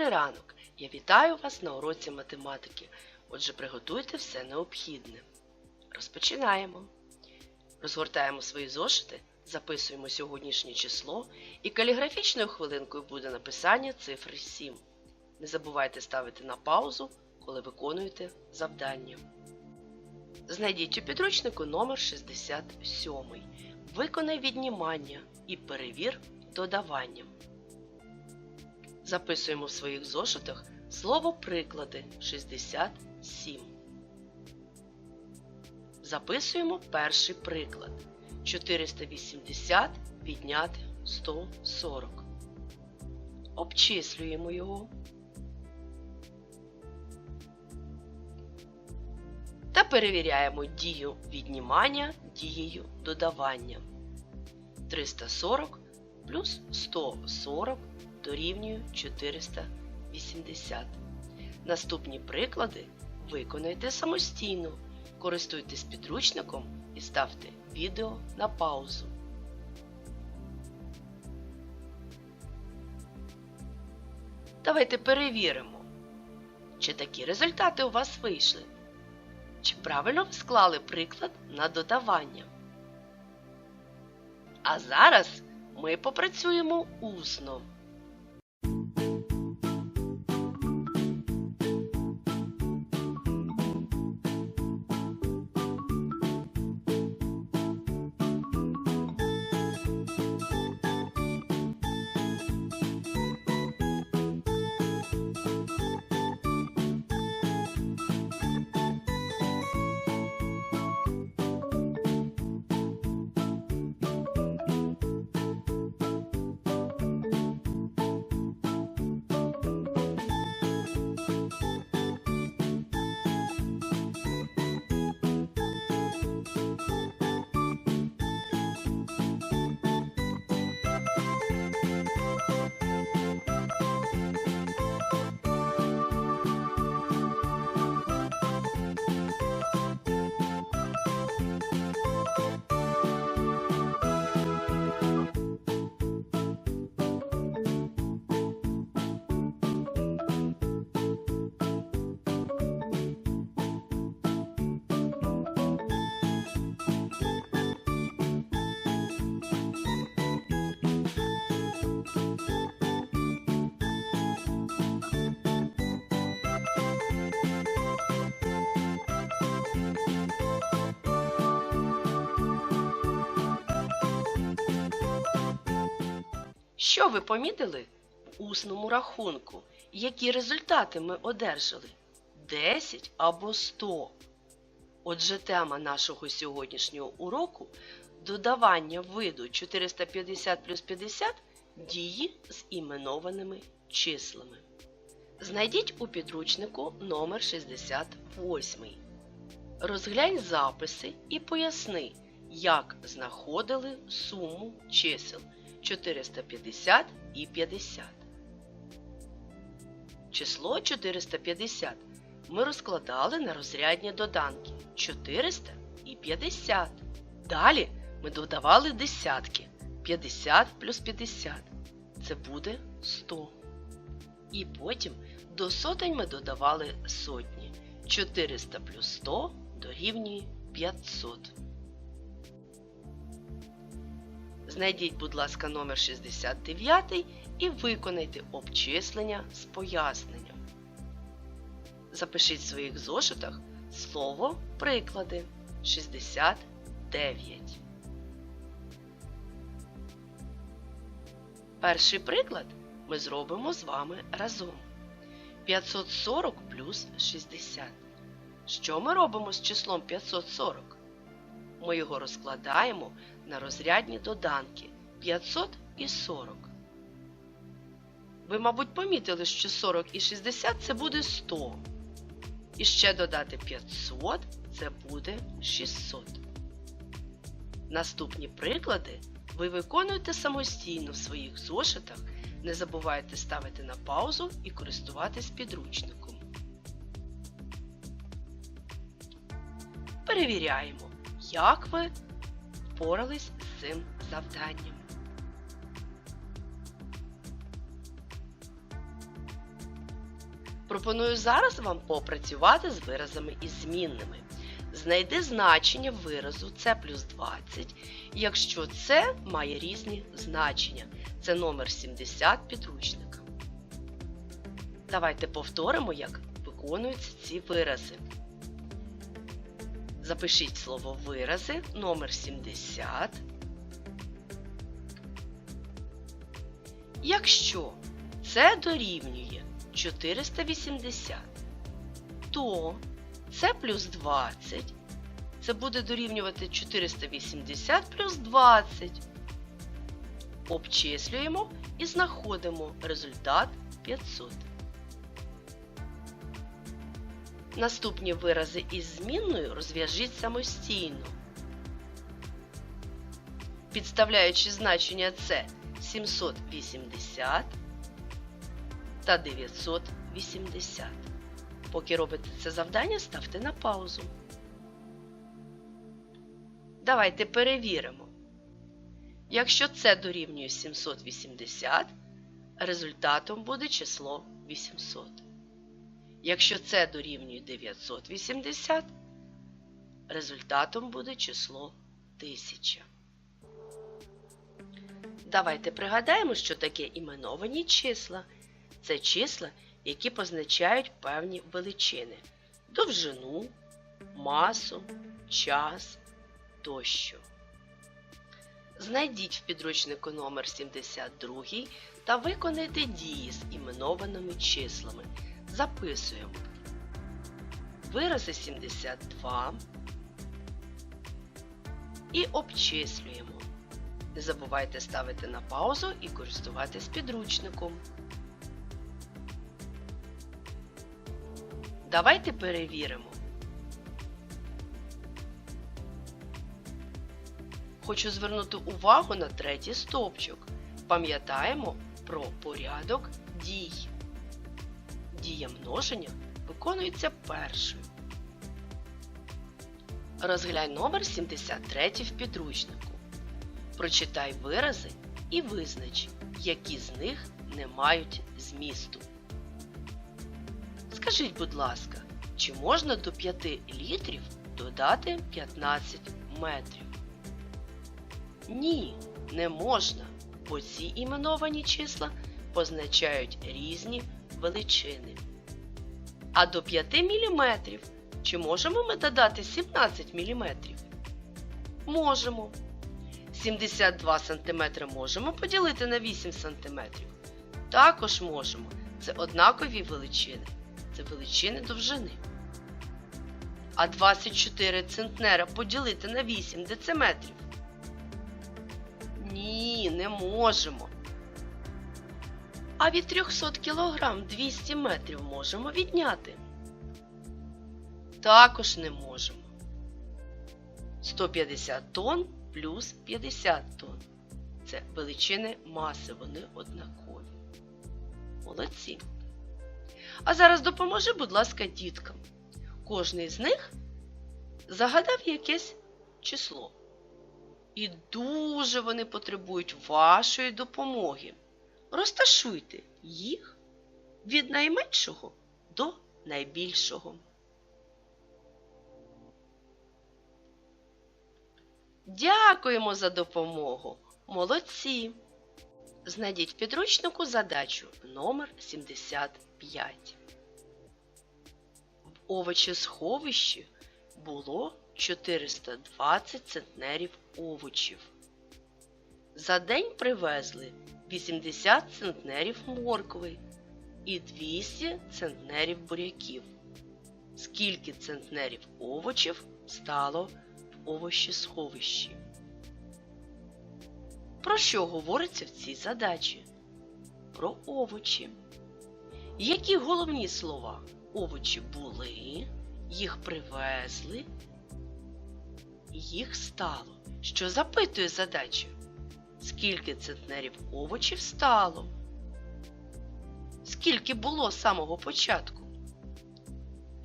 Добрий ранок! Я вітаю вас на уроці математики. Отже, приготуйте все необхідне. Розпочинаємо. Розгортаємо свої зошити, записуємо сьогоднішнє число і каліграфічною хвилинкою буде написання цифри 7. Не забувайте ставити на паузу, коли виконуєте завдання. Знайдіть у підручнику номер 67. Виконай віднімання і перевір додаванням. Записуємо в своїх зошитах слово приклади 67. Записуємо перший приклад. 480 відняти 140. Обчислюємо його. Та перевіряємо дію віднімання дією додавання. 340 плюс 140 дорівнює 480. Наступні приклади виконайте самостійно. Користуйтесь підручником і ставте відео на паузу. Давайте перевіримо, чи такі результати у вас вийшли. Чи правильно ви склали приклад на додавання? А зараз ми попрацюємо усно. Що ви помітили в усному рахунку? Які результати ми одержали? 10 або 100. Отже, тема нашого сьогоднішнього уроку додавання виду 450 плюс 50 дії з іменованими числами. Знайдіть у підручнику номер 68. Розглянь записи і поясни, як знаходили суму чисел 450 і 50. Число 450 ми розкладали на розрядні доданки 400 і 50. Далі ми додавали десятки 50 плюс 50. Це буде 100. І потім до сотень ми додавали сотні. 400 плюс 100 дорівнює 500. Знайдіть, будь ласка, номер 69 і виконайте обчислення з поясненням. Запишіть в своїх зошитах слово приклади 69. Перший приклад ми зробимо з вами разом. 540 плюс 60. Що ми робимо з числом 540? Ми його розкладаємо на розрядні доданки 500 і 40. Ви, мабуть, помітили, що 40 і 60 це буде 100. І ще додати 500 це буде 600. Наступні приклади ви виконуєте самостійно в своїх зошитах. Не забувайте ставити на паузу і користуватись підручником. Перевіряємо, як ви впорались з цим завданням. Пропоную зараз вам попрацювати з виразами із змінними. Знайди значення виразу це плюс 20, якщо це має різні значення. Це номер 70 підручника. Давайте повторимо, як виконуються ці вирази. Запишіть слово вирази номер 70. Якщо це дорівнює 480, то це плюс 20. Це буде дорівнювати 480 плюс 20. Обчислюємо і знаходимо результат 500. Наступні вирази із змінною розв'яжіть самостійно. Підставляючи значення це 780 та 980. Поки робите це завдання, ставте на паузу. Давайте перевіримо. Якщо це дорівнює 780, результатом буде число 800. Якщо це дорівнює 980, результатом буде число 1000. Давайте пригадаємо, що таке іменовані числа. Це числа, які позначають певні величини довжину, масу, час тощо. Знайдіть в підручнику номер 72 та виконайте дії з іменованими числами. Записуємо вирази 72 і обчислюємо. Не забувайте ставити на паузу і користуватись підручником. Давайте перевіримо. Хочу звернути увагу на третій стовпчик. Пам'ятаємо про порядок дій. Дія множення виконується першою. Розглянь номер 73 в підручнику. Прочитай вирази і визнач, які з них не мають змісту. Скажіть, будь ласка, чи можна до 5 літрів додати 15 метрів? Ні, не можна, бо ці іменовані числа позначають різні величини. А до 5 мм чи можемо ми додати 17 мм? Можемо. 72 см можемо поділити на 8 см. Також можемо. Це однакові величини. Це величини довжини. А 24 центнера поділити на 8 дециметрів. Ні, не можемо. А від 300 кг 200 метрів можемо відняти. Також не можемо. 150 тонн плюс 50 тонн. Це величини маси, вони однакові. Молодці. А зараз допоможи, будь ласка, діткам. Кожний з них загадав якесь число. І дуже вони потребують вашої допомоги. Розташуйте їх від найменшого до найбільшого. Дякуємо за допомогу. Молодці! Знайдіть підручнику задачу номер 75. В овочесховищі було 420 центнерів овочів. За день привезли 80 центнерів моркви і 200 центнерів буряків. Скільки центнерів овочів стало в овощесховищі? Про що говориться в цій задачі? Про овочі. Які головні слова? Овочі були, їх привезли, їх стало. Що запитує задача? Скільки центнерів овочів стало? Скільки було з самого початку?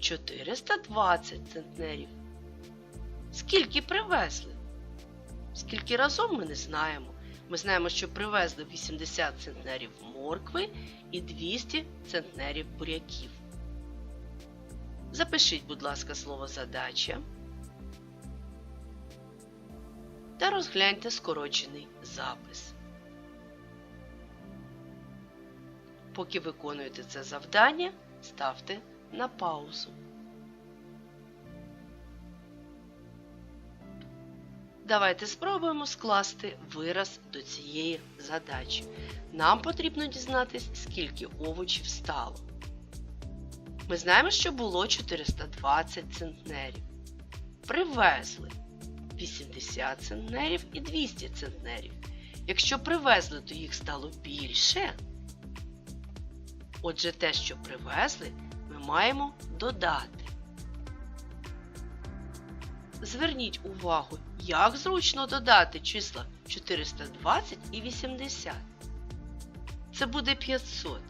420 центнерів. Скільки привезли? Скільки разом ми не знаємо. Ми знаємо, що привезли 80 центнерів моркви і 200 центнерів буряків. Запишіть, будь ласка, слово задача та розгляньте скорочений запис. Поки виконуєте це завдання, ставте на паузу. Давайте спробуємо скласти вираз до цієї задачі. Нам потрібно дізнатись, скільки овочів стало. Ми знаємо, що було 420 центнерів. Привезли 80 центнерів і 200 центнерів. Якщо привезли, то їх стало більше. Отже, те, що привезли, ми маємо додати. Зверніть увагу, як зручно додати числа 420 і 80. Це буде 500.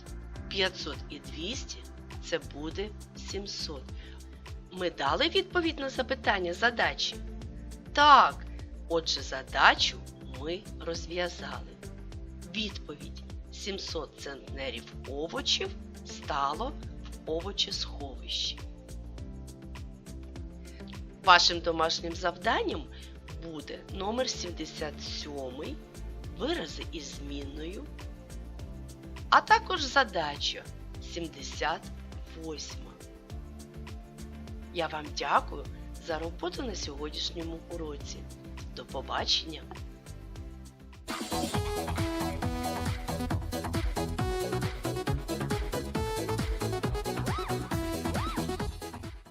500 і 200 це буде 700. Ми дали відповідь на запитання задачі? Так. Отже, задачу ми розв'язали. Відповідь 700 центнерів овочів стало в овочесховищі. Вашим домашнім завданням буде номер 77 вирази із змінною, а також задача 78. Я вам дякую за роботу на сьогоднішньому уроці. До побачення!